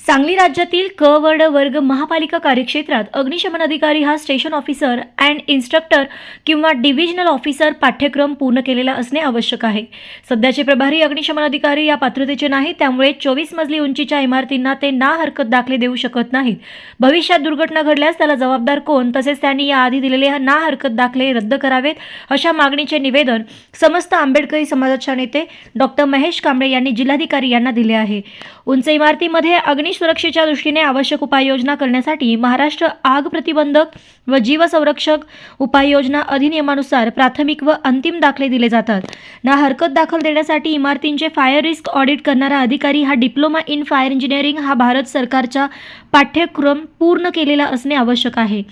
सांगली राज्यातील क वड वर्ग महापालिका कार्यक्षेत्रात अग्निशमन अधिकारी हा स्टेशन ऑफिसर अँड इन्स्ट्रक्टर किंवा डिव्हिजनल ऑफिसर पाठ्यक्रम पूर्ण केलेला असणे आवश्यक आहे. सध्याचे प्रभारी अग्निशमन अधिकारी या पात्रतेचे नाही त्यामुळे चोवीस मजली उंचीच्या इमारतींना ते ना हरकत दाखले देऊ शकत नाहीत. भविष्यात दुर्घटना घडल्यास त्याला जबाबदार कोण? तसेच त्यांनी याआधी दिलेले ना हरकत दाखले रद्द करावेत अशा मागणीचे निवेदन समस्त आंबेडकरी समाजाच्या नेते डॉक्टर महेश कांबळे यांनी जिल्हाधिकारी यांना दिले आहे. उंच इमारतीमध्ये अग्नि अग्निसुरक्षेच्या दृष्टीने आवश्यक उपाययोजना करण्यासाठी महाराष्ट्र आग प्रतिबंधक व जीवसंरक्षक उपाययोजना अधिनियमानुसार प्राथमिक व अंतिम दाखले दिले जातात. ना हरकत दाखल देण्यासाठी इमारतींचे फायर रिस्क ऑडिट करणारा अधिकारी हा डिप्लोमा इन फायर इंजिनिअरिंग हा भारत सरकारचा पाठ्यक्रम पूर्ण केलेला असणे आवश्यक आहे.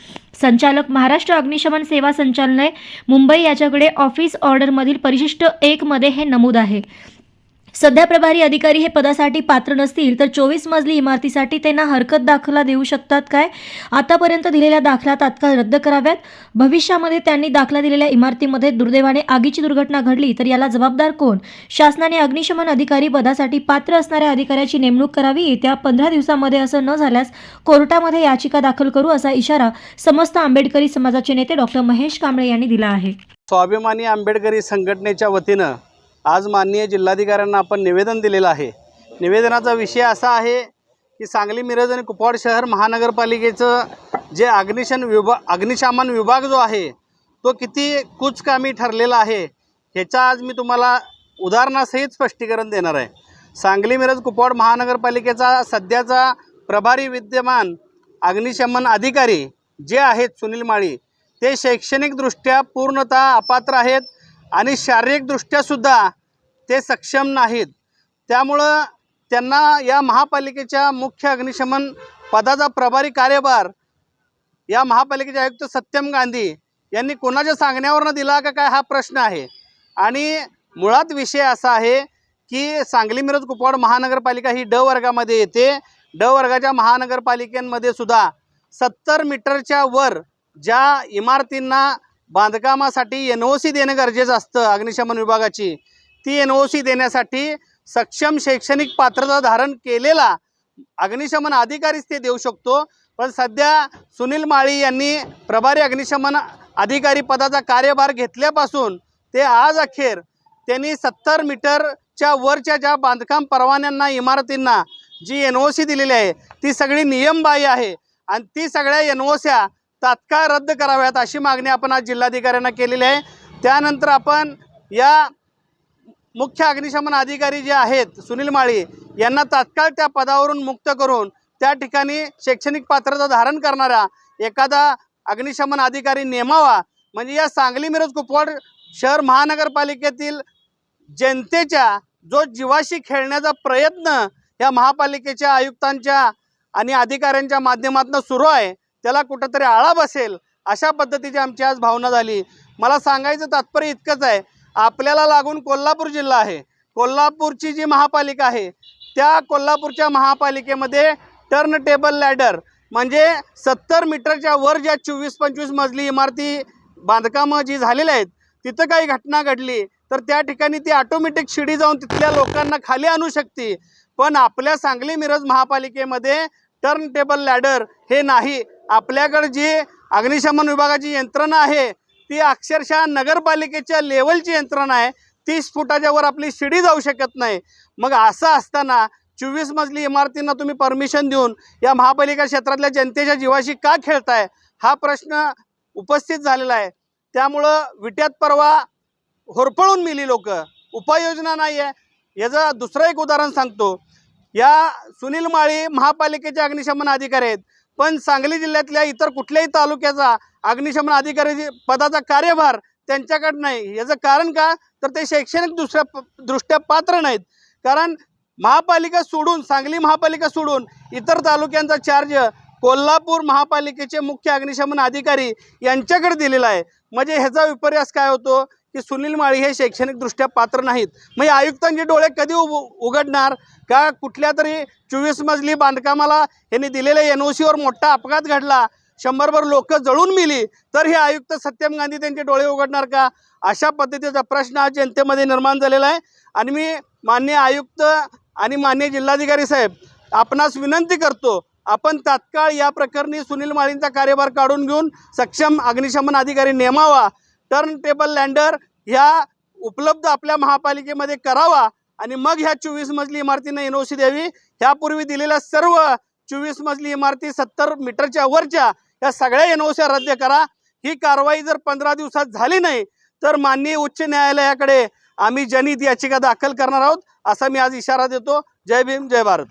संचालक महाराष्ट्र अग्निशमन सेवा संचालनालय मुंबई याच्याकडे ऑफिस ऑर्डरमधील परिशिष्ट एकमध्ये हे नमूद आहे. सध्या प्रभारी अधिकारी हे पदासाठी पात्र नसतील तर चोवीस मजली इमारतीसाठी त्यांना हरकत दाखला देऊ शकतात काय? आतापर्यंत दिलेल्या दाखला तात्काळ रद्द कराव्यात. भविष्यामध्ये त्यांनी दाखला दिलेल्या इमारतीमध्ये दुर्दैवाने आगीची दुर्घटना घडली तर याला जबाबदार कोण? शासनाने अग्निशमन अधिकारी पदासाठी पात्र असणाऱ्या अधिकाऱ्याची नेमणूक करावी. येत्या पंधरा दिवसामध्ये असं न झाल्यास कोर्टामध्ये याचिका दाखल करू असा इशारा समस्त आंबेडकरी समाजाचे नेते डॉक्टर महेश कांबळे यांनी दिला आहे. स्वाभिमानी आंबेडकरी संघटनेच्या वतीनं आज माननीय जिल्हाधिकाऱ्यांना आपण निवेदन दिलेलं आहे. निवेदनाचा विषय असा आहे की सांगली मिरज आणि कुपवाड शहर महानगरपालिकेचं जे अग्निशन विभा अग्निशमन विभाग जो आहे तो किती कुचकामी ठरलेला आहे ह्याचा आज मी तुम्हाला उदाहरणासहित स्पष्टीकरण देणार आहे. सांगली मिरज कुपवाड महानगरपालिकेचा सध्याचा प्रभारी विद्यमान अग्निशमन अधिकारी जे आहेत सुनील माळी ते शैक्षणिकदृष्ट्या पूर्णतः अपात्र आहेत आणि शारीरिकदृष्ट्यासुद्धा ते सक्षम नाहीत. त्यामुळं त्यांना या महापालिकेच्या मुख्य अग्निशमन पदाचा प्रभारी कार्यभार या महापालिकेचे आयुक्त सत्यम गांधी यांनी कोणाच्या सांगण्यावरनं दिला का काय हा प्रश्न आहे. आणि मुळात विषय असा आहे की सांगली मिरज कुपवाड महानगरपालिका ही ड वर्गामध्ये येते. ड वर्गाच्या महानगरपालिकेमध्ये सुद्धा सत्तर मीटरच्या वर ज्या इमारतींना बांधकामासाठी एन ओ सी देणं गरजेचं असतं अग्निशमन विभागाची ती एन ओ सी देण्यासाठी सक्षम शैक्षणिक पात्रता धारण केलेला अग्निशमन अधिकारीच ते देऊ शकतो. पण सध्या सुनील माळी यांनी प्रभारी अग्निशमन अधिकारी पदाचा कार्यभार घेतल्यापासून ते आज अखेर त्यांनी सत्तर मीटरच्या वरच्या ज्या बांधकाम परवान्यांना इमारतींना जी एन ओ सी दिलेली आहे ती सगळी नियमबाह्य आहे. आणि ती सगळ्या एन ओ स्या तात्काळ रद्द कराव्यात अशी मागणी आपण आज जिल्हाधिकाऱ्यांना केलेली आहे. त्यानंतर आपण या मुख्य अग्निशमन अधिकारी जे आहेत सुनील माळी यांना तात्काळ त्या पदावरून मुक्त करून त्या ठिकाणी शैक्षणिक पात्रता धारण करणारा एखादा अग्निशमन अधिकारी नेमावा. म्हणजे या सांगली मिरज कुपवाड शहर महानगरपालिकेतील जनतेच्या जो जीवाशी खेळण्याचा प्रयत्न या महापालिकेच्या आयुक्तांच्या आणि अधिकाऱ्यांच्या माध्यमातून सुरू आहे त्याला कुठंतरी आळा बसेल अशा पद्धतीची आमची आज भावना झाली. मला सांगायचं तात्पर्य इतकंच आहे आपल्याला लागून कोल्हापूर जिल्हा आहे. कोल्हापूरची जी महापालिका आहे त्या कोल्हापूरच्या महापालिकेमध्ये टर्न टेबल लॅडर म्हणजे सत्तर मीटरच्या वर ज्या चोवीस पंचवीस मजली इमारती बांधकामं जी झालेली आहेत तिथं काही घटना घडली तर त्या ठिकाणी ती ऑटोमॅटिक शिडी जाऊन तिथल्या लोकांना खाली आणू शकते. पण आपल्या सांगली मिरज महापालिकेमध्ये टर्न टेबल लॅडर हे नाही. आपल्याकडे जी अग्निशमन विभागाची यंत्रणा आहे ती अक्षरशः नगरपालिकेच्या लेवलची यंत्रणा आहे. तीस फुटाच्या वर आपली शिडी जाऊ शकत नाही. मग असं असताना चोवीस मजली इमारतींना तुम्ही परमिशन देऊन या महापालिका क्षेत्रातल्या जनतेच्या जीवाशी का खेळताय? हा प्रश्न उपस्थित झालेला आहे. त्यामुळं विट्यात परवा होरपळून मिली लोक. उपाययोजना नाही आहे याचं दुसरं एक उदाहरण सांगतो. या सुनील माळी महापालिकेचे अग्निशमन अधिकारी आहेत. पण सांगली जिल्ह्यातल्या इतर कुठल्याही तालुक्याचा अग्निशमन अधिकारी पदाचा कार्यभार त्यांच्याकडे नाही. याचं कारण का? तर ते शैक्षणिक दुसऱ्या दृष्ट्या पात्र नाहीत. कारण महापालिका सोडून सांगली महापालिका सोडून इतर तालुक्यांचा चार्ज कोल्हापूर महापालिकेचे मुख्य अग्निशमन अधिकारी यांच्याकडे दिलेला आहे. म्हणजे ह्याचा विपर्यास काय होतो? की सुनील माळी हे शैक्षणिकदृष्ट्या पात्र नाहीत. मग आयुक्तांचे डोळे कधी उग उघडणार? का कुठल्या तरी चोवीस मजली बांधकामाला यांनी दिलेल्या एन ओ सीवर मोठा अपघात घडला? शंभरभर लोक जळून मिली. तर हे आयुक्त सत्यम गांधी त्यांचे डोळे उघडणार का? अशा पद्धतीचा प्रश्न आज जनतेमध्ये निर्माण झालेला आहे. आणि मी मान्य आयुक्त आणि मान्य जिल्हाधिकारी साहेब आपणास विनंती करतो आपण तात्काळ या प्रकरणी सुनील माळींचा कार्यभार काढून घेऊन सक्षम अग्निशमन अधिकारी नेमावा. टर्न टेबल लँडर ह्या उपलब्ध आपल्या महापालिकेमध्ये करावा. आणि मग ह्या चोवीस मजली इमारतीनं एन ओ सी द्यावी. ह्यापूर्वी दिलेल्या सर्व चोवीस मजली इमारती सत्तर मीटरच्या वरच्या या सगळ्या एन ओ सी रद्द करा. ही कारवाई जर पंधरा दिवसात झाली नाही तर माननीय उच्च न्यायालयाकडे आम्ही जनहित याचिका दाखल करणार आहोत. असा मी आज इशारा देतो. जय भीम जय भारत.